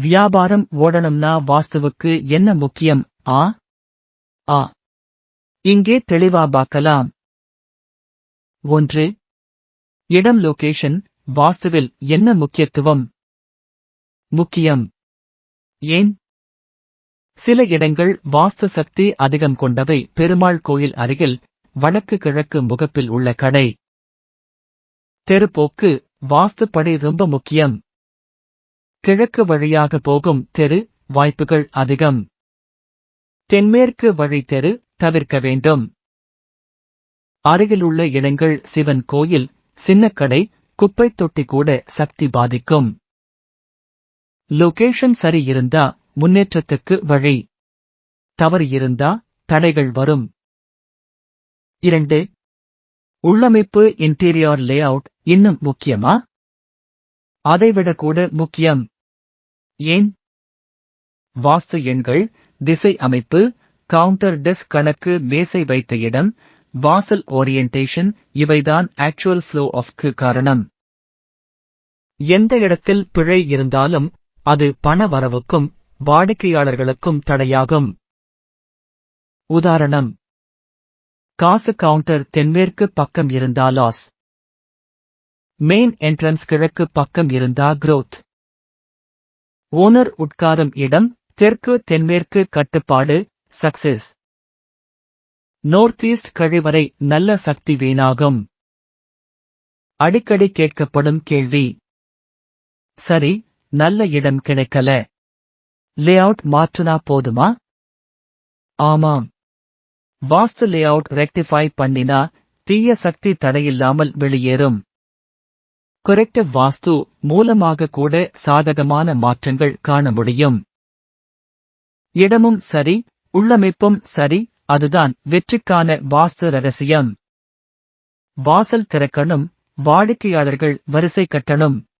வியாபாரம் ஓடணும்னா வாஸ்துவுக்கு என்ன முக்கியம் ஆ? ஆ. இங்கே தெளிவா பார்க்கலாம். ஒன்று. இடம் லொகேஷன் வாஸ்துவில் என்ன முக்கியத்துவம்? முக்கியம். ஏன்? சில இடங்கள் வாஸ்து சக்தி அதிகம் கொண்டவை. பெருமாள் கோயில் அருகில் வடக்கு கிழக்கு முகப்பில் உள்ள கடை. தெருப்போக்கு வாஸ்துப்படி ரொம்ப முக்கியம். கிழக்கு வழியாக போகும் தெரு வாய்ப்புகள் அதிகம். தென்மேற்கு வழி தெரு தவிர்க்க வேண்டும். அருகிலுள்ள இடங்கள் சிவன் கோயில் சின்னக்கடை குப்பைத் தொட்டி கூட சக்தி பாதிக்கும். லொகேஷன் சரி இருந்தா முன்னேற்றத்துக்கு வழி. தவறு இருந்தா தடைகள் வரும். இரண்டு உள்ளமைப்பு இன்டீரியர் லேஅவுட் இன்னும் முக்கியமா? அதைவிட கூட முக்கியம். ஏன்? வாஸ்து எண்கள் திசை அமைப்பு கவுண்டர் டெஸ்க் கணக்கு மேசை வைத்த இடம் வாசல் ஓரியன்டேஷன் இவைதான் ஆக்சுவல் ஃப்ளோ ஆஃப்க்கு காரணம். எந்த இடத்தில் பிழை இருந்தாலும் அது பண வரவுக்கும் வாடிக்கையாளர்களுக்கும் தடையாகும். உதாரணம் காசு கவுண்டர் தென்மேற்கு பக்கம் இருந்தா லாஸ் மெயின் என்ட்ரன்ஸ் கிழக்கு பக்கம் இருந்தா குரோத் ஓனர் உட்காரும் இடம் தெற்கு தென்மேற்கு கட்டுப்பாடு சக்சஸ் நோர்த் ஈஸ்ட் கழிவறை நல்ல சக்தி வீணாகும். அடிக்கடி கேட்கப்படும் கேள்வி. சரி நல்ல இடம் கிடைக்கல. லே அவுட் மாற்றுனா போதுமா? ஆமாம். வாஸ்து லேஅவுட் ரெக்டிஃபை பண்ணினா தீய சக்தி தடையில்லாமல் வெளியேறும். கொரெக்டிவ் வாஸ்து மூலமாக கூட சாதகமான மாற்றங்கள் காண முடியும். இடமும் சரி உள்ளமைப்பும் சரி அதுதான் வெற்றிக்கான வாஸ்து ரகசியம். வாசல் திறக்கணும் வாடிக்கையாளர்கள் வரிசை கட்டணும்.